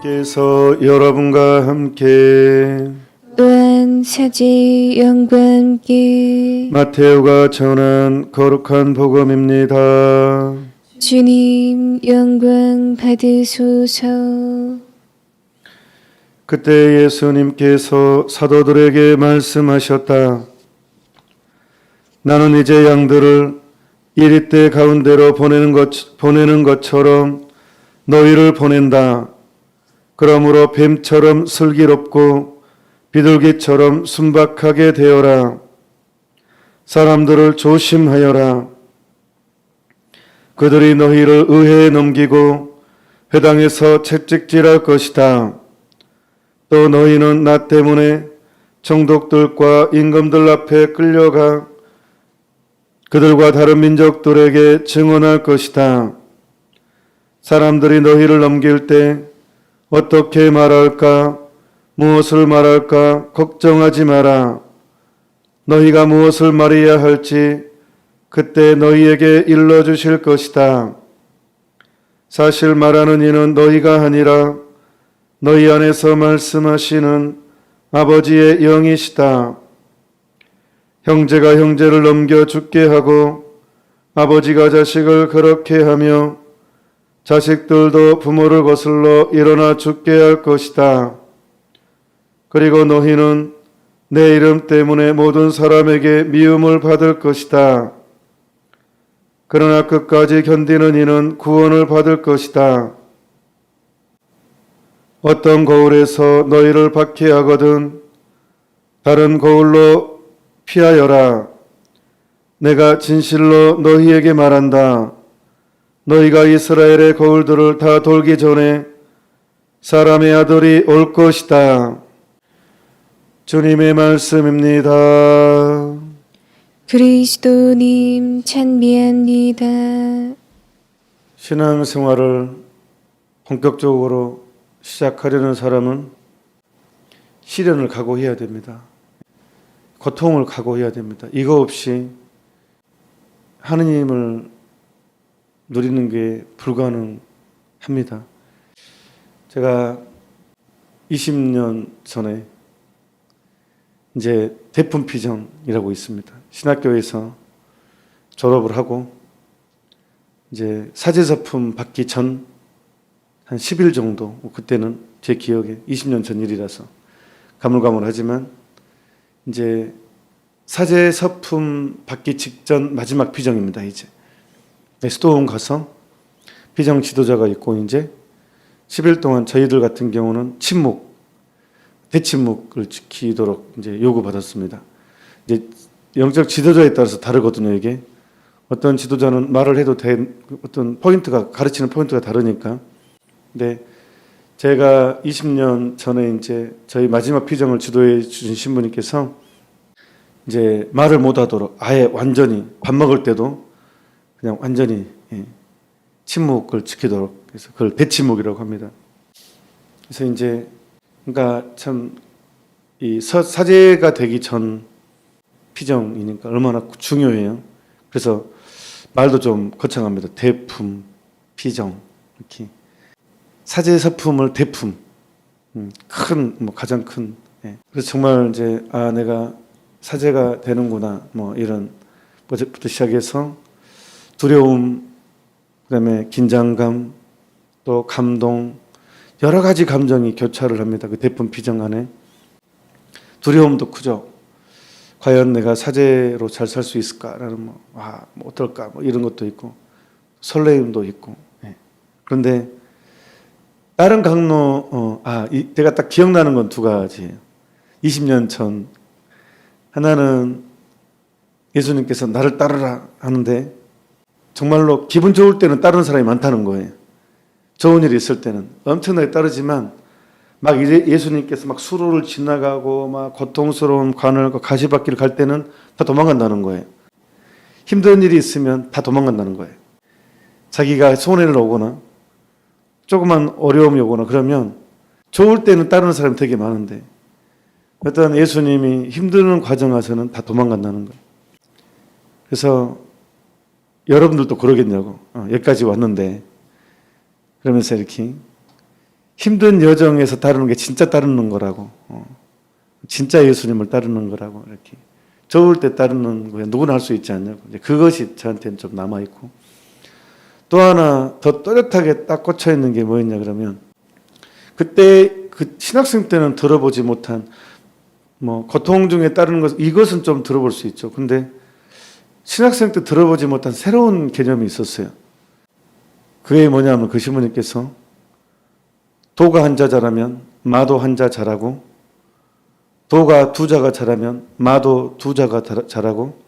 하나님께서 여러분과 함께 또한 영과 함께 마테오가 전한 거룩한 복음입니다. 주님 영광 받으소서 그때 예수님께서 사도들에게 말씀하셨다. 나는 이제 양들을 이리 때 가운데로 보내는 것, 보내는 것처럼 너희를 보낸다. 그러므로 뱀처럼 슬기롭고 비둘기처럼 순박하게 되어라. 사람들을 조심하여라. 그들이 너희를 의회에 넘기고 회당에서 채찍질할 것이다. 또 너희는 나 때문에 정독들과 임금들 앞에 끌려가 그들과 다른 민족들에게 증언할 것이다. 사람들이 너희를 넘길 때 어떻게 말할까, 무엇을 말할까 걱정하지 마라. 너희가 무엇을 말해야 할지 그때 너희에게 일러주실 것이다. 사실 말하는 이는 너희가 아니라 너희 안에서 말씀하시는 아버지의 영이시다. 형제가 형제를 넘겨 죽게 하고 아버지가 자식을 그렇게 하며 자식들도 부모를 거슬러 일어나 죽게 할 것이다. 그리고 너희는 내 이름 때문에 모든 사람에게 미움을 받을 것이다. 그러나 끝까지 견디는 이는 구원을 받을 것이다. 어떤 거울에서 너희를 박해하거든 다른 거울로 피하여라. 내가 진실로 너희에게 말한다. 너희가 이스라엘의 거울들을 다 돌기 전에 사람의 아들이 올 것이다. 주님의 말씀입니다. 그리스도님 찬미합니다 신앙생활을 본격적으로 시작하려는 사람은 시련을 각오해야 됩니다. 고통을 각오해야 됩니다. 이거 없이 하느님을 누리는 게 불가능합니다. 제가 20년 전에 이제 대품 피정이라고 있습니다. 신학교에서 졸업을 하고 이제 사제작품 받기 전 한 10일 정도 그때는 제 기억에 20년 전 일이라서 가물가물하지만 이제 사제 서품 받기 직전 마지막 피정입니다 이제 네, 수도원 가서 피정 지도자가 있고 이제 10일 동안 저희들 같은 경우는 침묵 대침묵을 지키도록 이제 요구받았습니다. 이제 영적 지도자에 따라서 다르거든요 이게. 어떤 지도자는 말을 해도 된 어떤 포인트가 가르치는 포인트가 다르니까. 근데 제가 20년 전에 이제 저희 마지막 피정을 지도해 주신 신부님께서 이제 말을 못 하도록 아예 완전히 밥 먹을 때도 그냥 완전히 예, 침묵을 지키도록 그래서 그걸 대침묵이라고 합니다. 그래서 이제 그러니까 참 이 사제가 되기 전 피정이니까 얼마나 중요해요. 그래서 말도 좀 거창합니다. 대품, 피정 이렇게. 사제 서품을 대품 음, 큰뭐 가장 큰 예. 그래서 정말 이제 아 내가 사제가 되는구나 뭐 이런 부터 시작해서 두려움 그다음에 긴장감 또 감동 여러 가지 감정이 교차를 합니다 그 대품 비정 안에 두려움도 크죠 과연 내가 사제로 잘 살 수 있을까라는 뭐, 와, 뭐 어떨까 뭐 이런 것도 있고 설레임도 있고 예. 그런데 다른 강로 어, 아 이, 제가 딱 기억나는 건 두 가지예요. 20년 전 하나는 예수님께서 나를 따르라 하는데 정말로 기분 좋을 때는 따르는 사람이 많다는 거예요. 좋은 일이 있을 때는 엄청나게 따르지만 막 이제 예수님께서 막 수로를 지나가고 막 고통스러운 관을 가시밭길을 갈 때는 다 도망간다는 거예요. 힘든 일이 있으면 다 도망간다는 거예요. 자기가 손해를 오거나 조그만 어려움이 오거나 그러면 좋을 때는 따르는 사람이 되게 많은데 어떤 예수님이 힘드는 과정 와서는 다 도망간다는 거예요. 그래서 여러분들도 그러겠냐고 어, 여기까지 왔는데 그러면서 이렇게 힘든 여정에서 따르는 게 진짜 따르는 거라고. 어. 진짜 예수님을 따르는 거라고 이렇게 좋을 때 따르는 거에 누구나 할 수 있지 않냐고. 그것이 저한테는 좀 남아 있고 또 하나 더 또렷하게 딱 꽂혀 있는 게 뭐였냐 그러면 그때 그 신학생 때는 들어보지 못한 뭐 고통 중에 따르는 것 이것은 좀 들어볼 수 있죠. 근데 신학생 때 들어보지 못한 새로운 개념이 있었어요. 그게 뭐냐면 그 시모님께서 도가 한자 잘하면 마도 한자 잘하고 도가 두 자가 잘하면 마도 두 자가 잘- 잘하고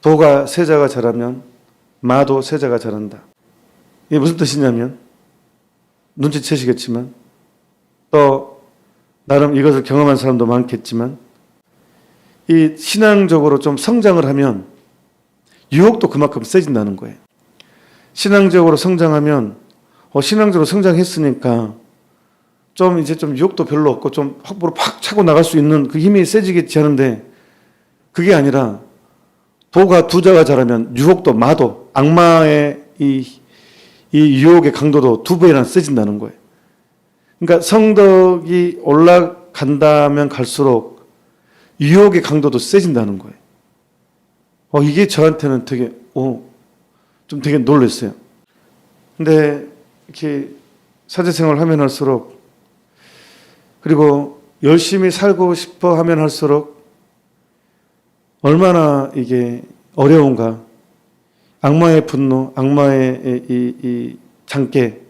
도가 세 자가 잘하면 마도 세 자가 잘한다. 이게 무슨 뜻이냐면 눈치채시겠지만 또 나름 이것을 경험한 사람도 많겠지만 이 신앙적으로 좀 성장을 하면 유혹도 그만큼 세진다는 거예요. 신앙적으로 성장하면 어, 신앙적으로 성장했으니까 좀 이제 좀 유혹도 별로 없고 좀 확보로 팍 차고 나갈 수 있는 그 힘이 세지겠지 하는데 그게 아니라 도가 두자가 자라면 유혹도 마도 악마의 이, 이 유혹의 강도도 두 배나 세진다는 거예요. 그러니까 성덕이 올라간다면 갈수록 유혹의 강도도 세진다는 거예요. 어, 이게 저한테는 되게, 오, 좀 되게 놀랐어요. 근데 이렇게 사제생활 하면 할수록 그리고 열심히 살고 싶어 하면 할수록 얼마나 이게 어려운가. 악마의 분노, 악마의 이, 이 장깨,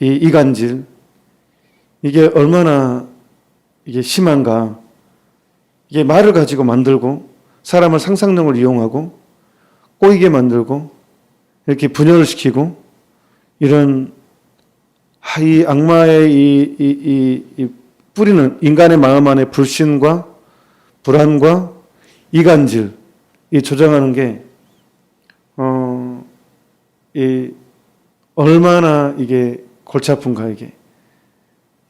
이 이간질, 이게 얼마나 이게 심한가. 이게 말을 가지고 만들고 사람을 상상력을 이용하고 꼬이게 만들고 이렇게 분열을 시키고 이런 아, 이 악마의 이, 이, 이, 이 뿌리는 인간의 마음 안에 불신과 불안과 이간질 이 조장하는 게 어, 이 얼마나 이게 골치 아픈가 이게.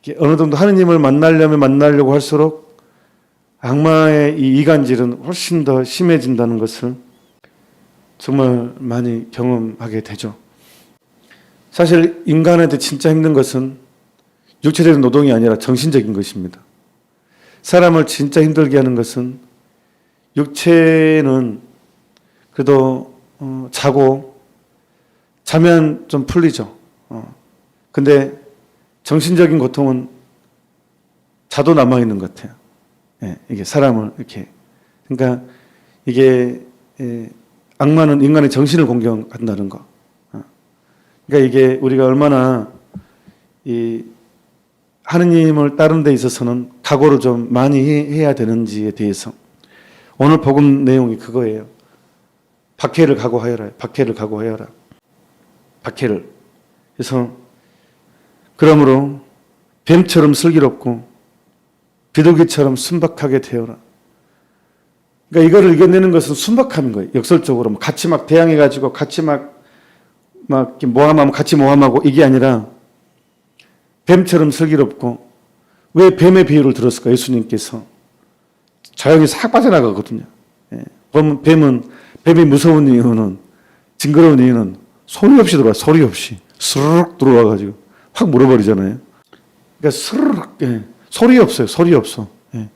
이게 어느 정도 하느님을 만나려면 만나려고 할수록 악마의 이 이간질은 훨씬 더 심해진다는 것을 정말 많이 경험하게 되죠. 사실 인간한테 진짜 힘든 것은 육체적인 노동이 아니라 정신적인 것입니다. 사람을 진짜 힘들게 하는 것은 육체는 그래도 어, 자고 자면 좀 풀리죠. 어. 근데 정신적인 고통은 자도 남아 있는 것 같아요. 예, 이게 사람을 이렇게 그러니까 이게 예, 악마는 인간의 정신을 공격한다는 거. 어. 그러니까 이게 우리가 얼마나 이 하느님을 따르는 데 있어서는 각오를 좀 많이 해- 해야 되는지에 대해서 오늘 복음 내용이 그거예요. 박해를 각오하여라. 박해를 각오하여라. 박해를. 그래서 그러므로 뱀처럼 슬기롭고 비둘기처럼 순박하게 되어라. 그러니까 이거를 이겨내는 것은 순박함인 거예요. 역설적으로 뭐 같이 막 대항해 가지고 같이 막 막 모함하면 같이 모함하고 이게 아니라 뱀처럼 슬기롭고 왜 뱀의 비유를 들었을까 예수님께서 자연이 싹 빠져나가거든요. 예. 뱀은 뱀이 무서운 이유는 징그러운 이유는 소리 없이 들어와 소리 없이 스르륵 들어와 가지고 확 물어버리잖아요. 그러니까 스르륵 예. 소리 없어요. 소리 없어. 예.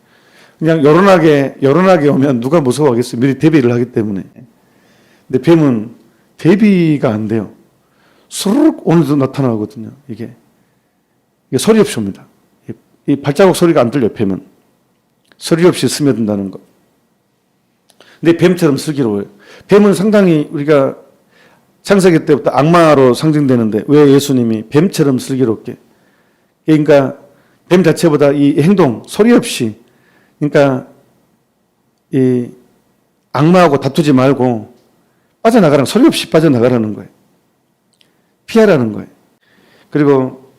그냥 요란하게 요란하게 오면 누가 무서워하겠어요. 미리 대비를 하기 때문에. 근데 뱀은 대비가 안 돼요. 스르륵 오늘도 나타나거든요. 이게 이게 소리 없이 옵니다. 이- 이 발자국 소리가 안 들려 뱀은 소리 없이 스며든다는 것. 근데 뱀처럼 슬기로워요. 뱀은 상당히 우리가 창세기 때부터 악마로 상징되는데 왜 예수님이 뱀처럼 슬기롭게? 그러니까 뱀 자체보다 이 행동 소리 없이 그러니까 이 악마하고 다투지 말고 빠져나가라는 소리 없이 빠져나가라는 거예요. 피하라는 거예요. 그리고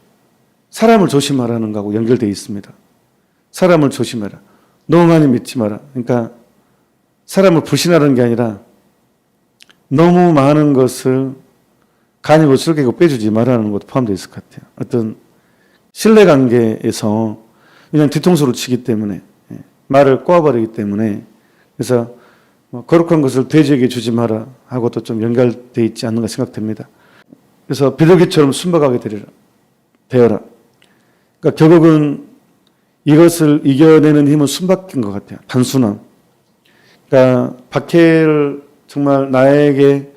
사람을 조심하라는 거하고 연결되어 있습니다. 사람을 조심해라. 너무 많이 믿지 마라. 그러니까 사람을 불신하는 게 아니라 너무 많은 것을 간이고 슬기고 빼주지 말라는 것도 포함되어 있을 것 같아요. 어떤 신뢰 관계에서 그냥 뒤통수를 치기 때문에 예, 말을 꼬아버리기 때문에 그래서 뭐 거룩한 것을 돼지에게 주지 마라 하고도 좀 연결되어 있지 않는가 생각됩니다. 그래서 비둘기처럼 순박하게 되리라. 되어라. 그러니까 결국은 이것을 이겨내는 힘은 숨바뀐 것 같아요. 단순함. 그러니까 박해를 정말 나에게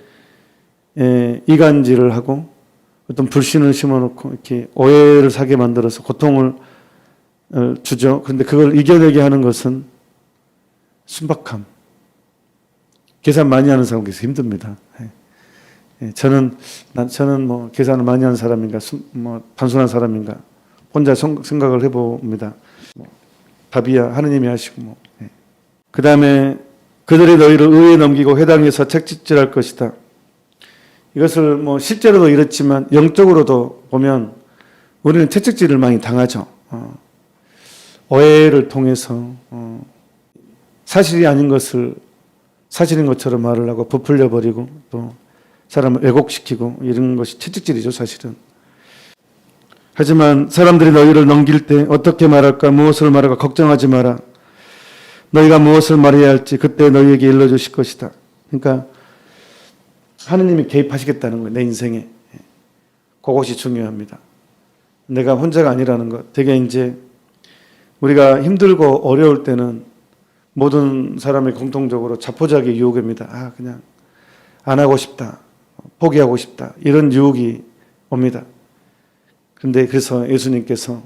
에, 이간질을 하고 어떤 불신을 심어놓고 이렇게 오해를 사게 만들어서 고통을 어, 주죠. 그런데 그걸 이겨내게 하는 것은 순박함. 계산 많이 하는 사람 계속 힘듭니다. 예. 예, 저는 난 저는 뭐 계산을 많이 하는 사람인가, 순- 뭐 단순한 사람인가 혼자 성- 생각을 해봅니다. 뭐, 답이야 하느님이 하시고 뭐. 그 다음에 그들이 너희를 의에 넘기고 회당에서 책짓질할 것이다. 이것을 뭐 실제로도 이렇지만 영적으로도 보면 우리는 채찍질을 많이 당하죠. 어, 오해를 통해서 어, 사실이 아닌 것을 사실인 것처럼 말을 하고 부풀려 버리고 또 사람을 왜곡시키고 이런 것이 채찍질이죠, 사실은. 하지만 사람들이 너희를 넘길 때 어떻게 말할까, 무엇을 말할까 걱정하지 마라. 너희가 무엇을 말해야 할지 그때 너희에게 일러 주실 것이다. 그러니까 하느님이 개입하시겠다는 거예요, 내 인생에. 그것이 중요합니다. 내가 혼자가 아니라는 것. 되게 이제 우리가 힘들고 어려울 때는 모든 사람이 공통적으로 자포자기 유혹입니다. 아, 그냥 안 하고 싶다. 포기하고 싶다. 이런 유혹이 옵니다. 그런데 그래서 예수님께서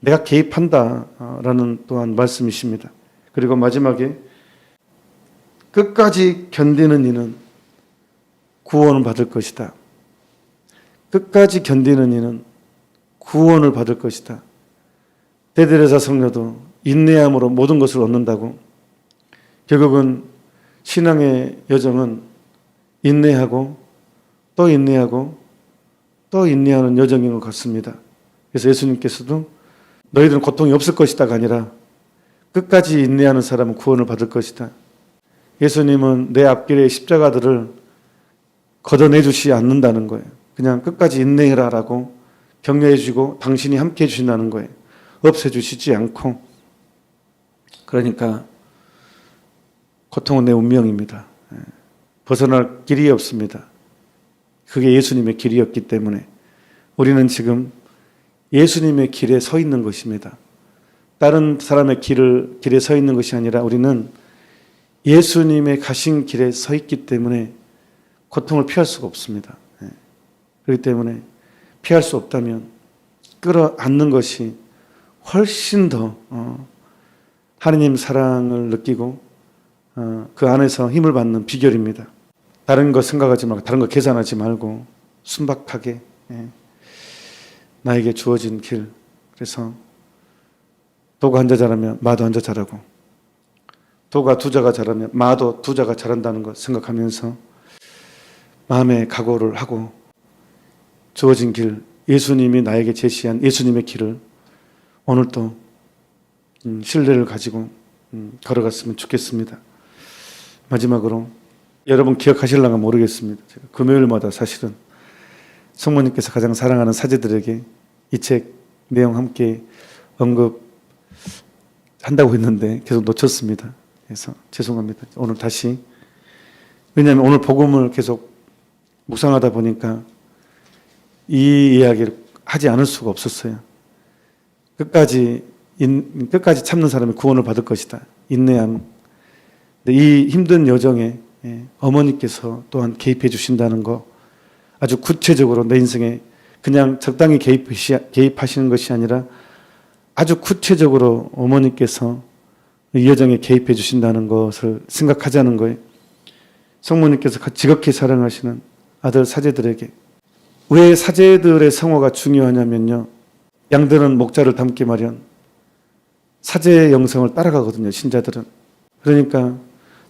내가 개입한다. 라는 또한 말씀이십니다. 그리고 마지막에 끝까지 견디는 이는 구원을 받을 것이다. 끝까지 견디는 이는 구원을 받을 것이다. 대대레사 성녀도 인내함으로 모든 것을 얻는다고 결국은 신앙의 여정은 인내하고 또 인내하고 또 인내하는 여정인 것 같습니다. 그래서 예수님께서도 너희들은 고통이 없을 것이다가 아니라 끝까지 인내하는 사람은 구원을 받을 것이다. 예수님은 내 앞길의 십자가들을 걷어내 주시 않는다는 거예요. 그냥 끝까지 인내해라라고 격려해 주고 당신이 함께 해 주신다는 거예요. 없애 주시지 않고 그러니까 고통은 내 운명입니다. 예. 벗어날 길이 없습니다. 그게 예수님의 길이었기 때문에 우리는 지금 예수님의 길에 서 있는 것입니다. 다른 사람의 길을 길에 서 있는 것이 아니라 우리는 예수님의 가신 길에 서 있기 때문에 고통을 피할 수가 없습니다. 예. 그렇기 때문에 피할 수 없다면 끌어안는 것이 훨씬 더 어, 하느님 사랑을 느끼고 어, 그 안에서 힘을 받는 비결입니다. 다른 거 생각하지 말고 다른 거 계산하지 말고 순박하게 예. 나에게 주어진 길. 그래서 도가 한자 잘하면 마도 한자 잘하고 도가 두 자가 잘하면 마도 두 자가 잘한다는 것 생각하면서 마음의 각오를 하고 주어진 길 예수님이 나에게 제시한 예수님의 길을 오늘도 음, 신뢰를 가지고 음, 걸어갔으면 좋겠습니다. 마지막으로 여러분 기억하실랑가 모르겠습니다. 제가 금요일마다 사실은 성모님께서 가장 사랑하는 사제들에게 이 책 내용 함께 언급 한다고 했는데 계속 놓쳤습니다. 그래서 죄송합니다. 오늘 다시 왜냐하면 오늘 복음을 계속 묵상하다 보니까 이 이야기를 하지 않을 수가 없었어요. 끝까지 인, 끝까지 참는 사람이 구원을 받을 것이다. 인내함. 이 힘든 여정에 예, 어머니께서 또한 개입해 주신다는 거 아주 구체적으로 내 인생에 그냥 적당히 개입하시, 개입하시는 것이 아니라 아주 구체적으로 어머니께서 이 여정에 개입해 주신다는 것을 생각하자는 거예요. 성모님께서 지극히 사랑하시는 아들 사제들에게 왜 사제들의 성호가 중요하냐면요. 양들은 목자를 닮기 마련. 사제의 영성을 따라가거든요. 신자들은. 그러니까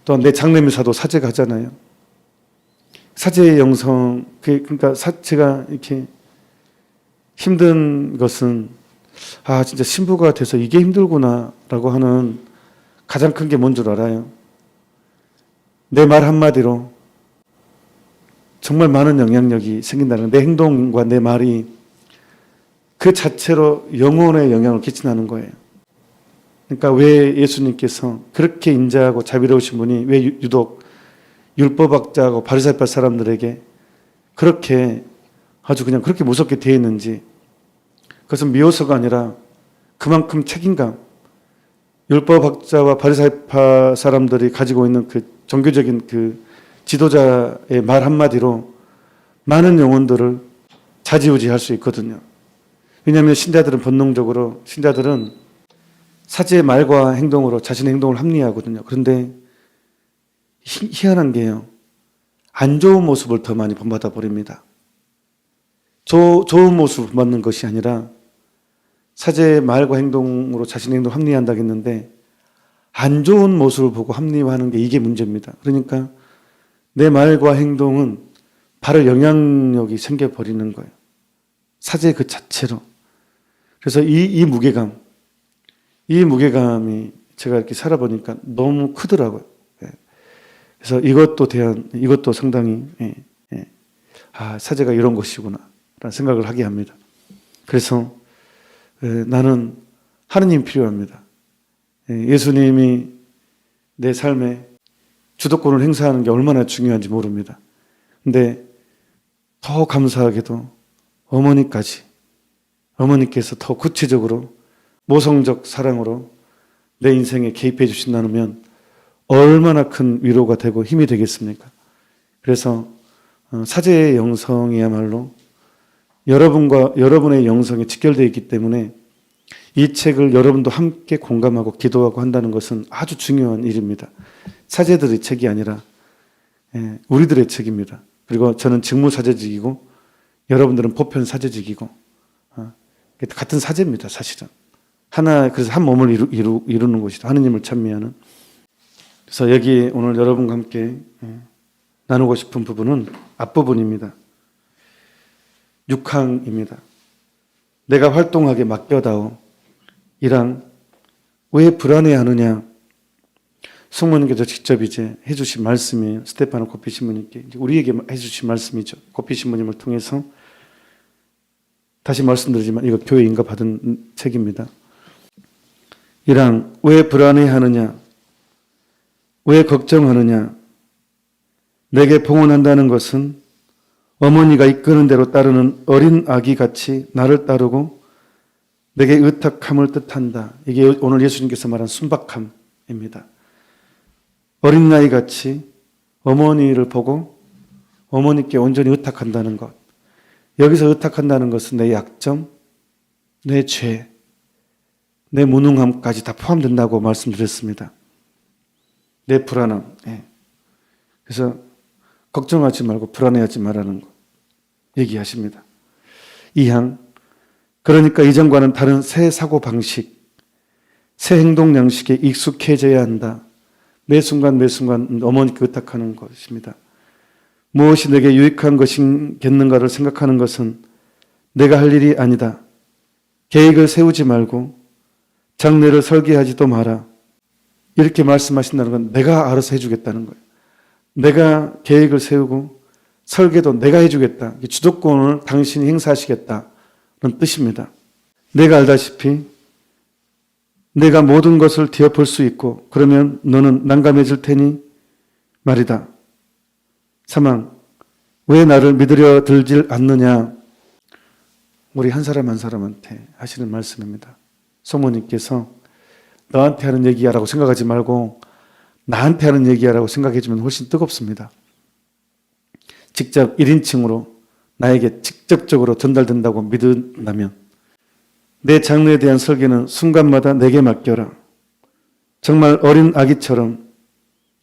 또한 내 장례미사도 사제가 하잖아요. 사제의 영성, 그- 그러니까 사, 제가 이렇게 힘든 것은 아 진짜 신부가 돼서 이게 힘들구나라고 하는 가장 큰 게 뭔 줄 알아요? 내 말 한마디로 정말 많은 영향력이 생긴다는 내 행동과 내 말이 그 자체로 영혼에 영향을 끼친다는 거예요. 그러니까 왜 예수님께서 그렇게 인자하고 자비로우신 분이 왜 유- 유독 율법학자하고 바리새파 사람들에게 그렇게 아주 그냥 그렇게 무섭게 대했는지 그것은 미워서가 아니라 그만큼 책임감, 율법학자와 바리사이파 사람들이 가지고 있는 그 종교적인 그 지도자의 말 한마디로 많은 영혼들을 자지우지할 수 있거든요. 왜냐하면 신자들은 본능적으로 신자들은 사제의 말과 행동으로 자신의 행동을 합리화하거든요. 그런데 희- 희한한 게요. 안 좋은 모습을 더 많이 본받아 버립니다. 조, 좋은 모습을 본받는 것이 아니라 사제의 말과 행동으로 자신의 행동을 합리화한다겠는데 안 좋은 모습을 보고 합리화하는 게 이게 문제입니다. 그러니까 내 말과 행동은 바로 영향력이 생겨버리는 거예요. 사제 그 자체로. 그래서 이, 이 무게감, 이 무게감이 제가 이렇게 살아보니까 너무 크더라고요. 예. 그래서 이것도 대한, 이것도 상당히, 예, 예. 아, 사제가 이런 것이구나. 라는 생각을 하게 합니다. 그래서 예, 나는 하느님 필요합니다. 예, 예수님이 내 삶에 주도권을 행사하는 게 얼마나 중요한지 모릅니다. 근데 더 감사하게도 어머니까지 어머니께서 더 구체적으로 모성적 사랑으로 내 인생에 개입해 주신다면 얼마나 큰 위로가 되고 힘이 되겠습니까? 그래서 어, 사제의 영성이야말로 여러분과 여러분의 영성에 직결되어 있기 때문에 이 책을 여러분도 함께 공감하고 기도하고 한다는 것은 아주 중요한 일입니다. 사제들의 책이 아니라 예, 우리들의 책입니다. 그리고 저는 직무사제직이고 여러분들은 보편 사제직이고 어, 같은 사제입니다. 사실은 하나 그래서 한 몸을 이루, 이루, 이루는 것이다. 하느님을 찬미하는. 그래서 여기 오늘 여러분과 함께 예, 나누고 싶은 부분은 앞부분입니다. 6항입니다. 내가 활동하게 맡겨다오. 1항 왜 불안해하느냐? 성모님께서 직접 이제 해주신 말씀이에요. 스테파노 코피 신부님께 우리에게 해주신 말씀이죠. 코피 신부님을 통해서 다시 말씀드리지만 이거 교회 인가 받은 책입니다. 1항 왜 불안해하느냐? 왜 걱정하느냐? 내게 봉헌한다는 것은 어머니가 이끄는 대로 따르는 어린 아기 같이 나를 따르고 내게 의탁함을 뜻한다. 이게 오늘 예수님께서 말한 순박함입니다. 어린 나이 같이 어머니를 보고 어머니께 온전히 의탁한다는 것. 여기서 의탁한다는 것은 내 약점, 내 죄, 내 무능함까지 다 포함된다고 말씀드렸습니다. 내 불안함. 예. 그래서 걱정하지 말고 불안해하지 말라는 것 얘기하십니다. 이항 그러니까 이전과는 다른 새 사고 방식, 새 행동 양식에 익숙해져야 한다. 매 순간 매 순간 어머니께 의탁하는 것입니다. 무엇이 내게 유익한 것이겠는가를 생각하는 것은 내가 할 일이 아니다. 계획을 세우지 말고 장례를 설계하지도 마라. 이렇게 말씀하신다는 건 내가 알아서 해주겠다는 거예요. 내가 계획을 세우고 설계도 내가 해주겠다. 주도권을 당신이 행사하시겠다는 뜻입니다. 내가 알다시피 내가 모든 것을 뒤엎을 수 있고 그러면 너는 난감해질 테니 말이다. 사망. 왜 나를 믿으려 들질 않느냐? 우리 한 사람 한 사람한테 하시는 말씀입니다. 소모님께서 너한테 하는 얘기야라고 생각하지 말고 나한테 하는 얘기야라고 생각해주면 훨씬 뜨겁습니다. 직접 1인칭으로 나에게 직접적으로 전달된다고 믿는다면 내 장래에 대한 설계는 순간마다 내게 맡겨라. 정말 어린 아기처럼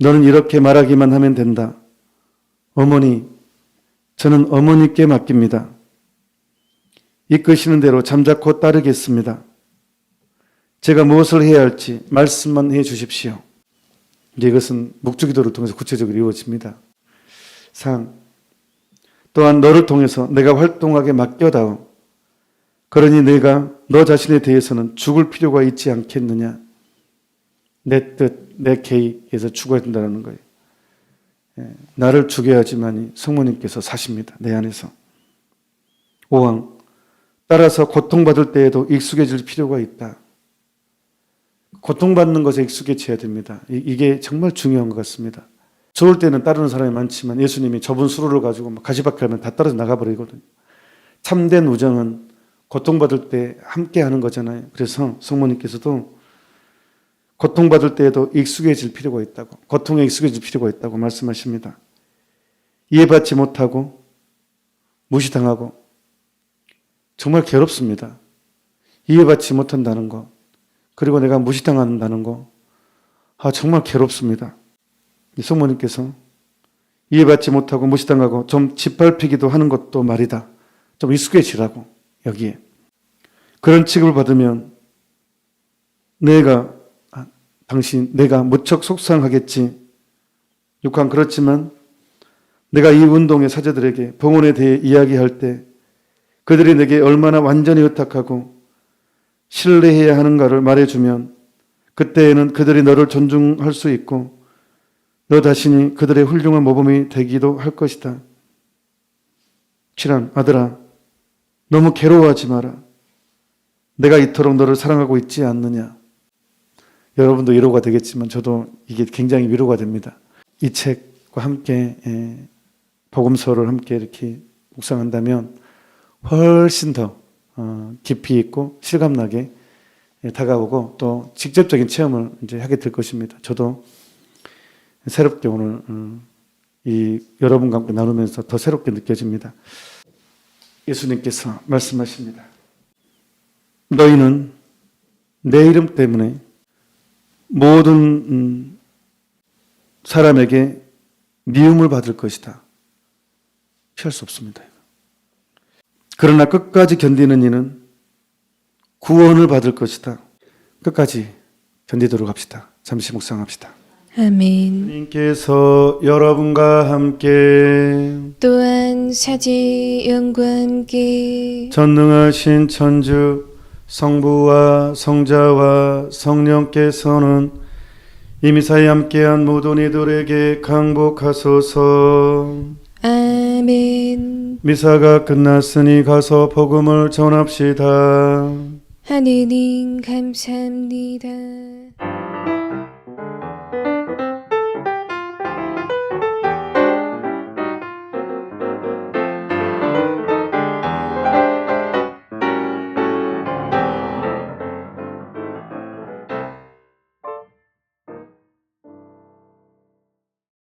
너는 이렇게 말하기만 하면 된다. 어머니, 저는 어머니께 맡깁니다. 이끄시는 대로 잠자코 따르겠습니다. 제가 무엇을 해야 할지 말씀만 해 주십시오. 이것은 묵주기도를 통해서 구체적으로 이루어집니다. 상. 또한 너를 통해서 내가 활동하게 맡겨다오. 그러니 내가 너 자신에 대해서는 죽을 필요가 있지 않겠느냐. 내 뜻, 내 계획에서 죽어야 된다는 거예요. 예, 나를 죽여야지만이 성모님께서 사십니다. 내 안에서. 5왕. 따라서 고통받을 때에도 익숙해질 필요가 있다. 고통받는 것에 익숙해져야 됩니다. 이- 이게 정말 중요한 것 같습니다. 좋을 때는 따르는 사람이 많지만 예수님이 접은 수로를 가지고 막 가시밭길 하면 다 떨어져 나가버리거든요. 참된 우정은 고통받을 때 함께 하는 거잖아요. 그래서 성모님께서도 고통받을 때에도 익숙해질 필요가 있다고, 고통에 익숙해질 필요가 있다고 말씀하십니다. 이해받지 못하고 무시당하고 정말 괴롭습니다. 이해받지 못한다는 것, 그리고 내가 무시당한다는 것, 아, 정말 괴롭습니다. 이 성모님께서 이해받지 못하고 무시당하고 좀 짓밟히기도 하는 것도 말이다. 좀 익숙해지라고, 여기에. 그런 취급을 받으면 내가, 아, 당신, 내가 무척 속상하겠지. 육한 그렇지만 내가 이 운동의 사제들에게 봉헌에 대해 이야기할 때 그들이 내게 얼마나 완전히 의탁하고 신뢰해야 하는가를 말해주면 그때에는 그들이 너를 존중할 수 있고 너 자신이 그들의 훌륭한 모범이 되기도 할 것이다. 칠한 아들아, 너무 괴로워하지 마라. 내가 이토록 너를 사랑하고 있지 않느냐. 여러분도 위로가 되겠지만 저도 이게 굉장히 위로가 됩니다. 이 책과 함께 예, 복음서를 함께 이렇게 묵상한다면 훨씬 더 어, 깊이 있고 실감나게 예, 다가오고 또 직접적인 체험을 이제 하게 될 것입니다. 저도 새롭게 오늘 음, 이 여러분과 함께 나누면서 더 새롭게 느껴집니다. 예수님께서 말씀하십니다. 너희는 내 이름 때문에 모든 음, 사람에게 미움을 받을 것이다. 피할 수 없습니다. 그러나 끝까지 견디는 이는 구원을 받을 것이다. 끝까지 견디도록 합시다. 잠시 묵상합시다. 아멘. 주님께서 여러분과 함께 또한 사제 영과 함께 전능하신 천주 성부와 성자와 성령께서는 이미사에 함께한 모든 이들에게 강복하소서 아멘. 미사가 끝났으니 가서 복음을 전합시다 하느님 감사합니다.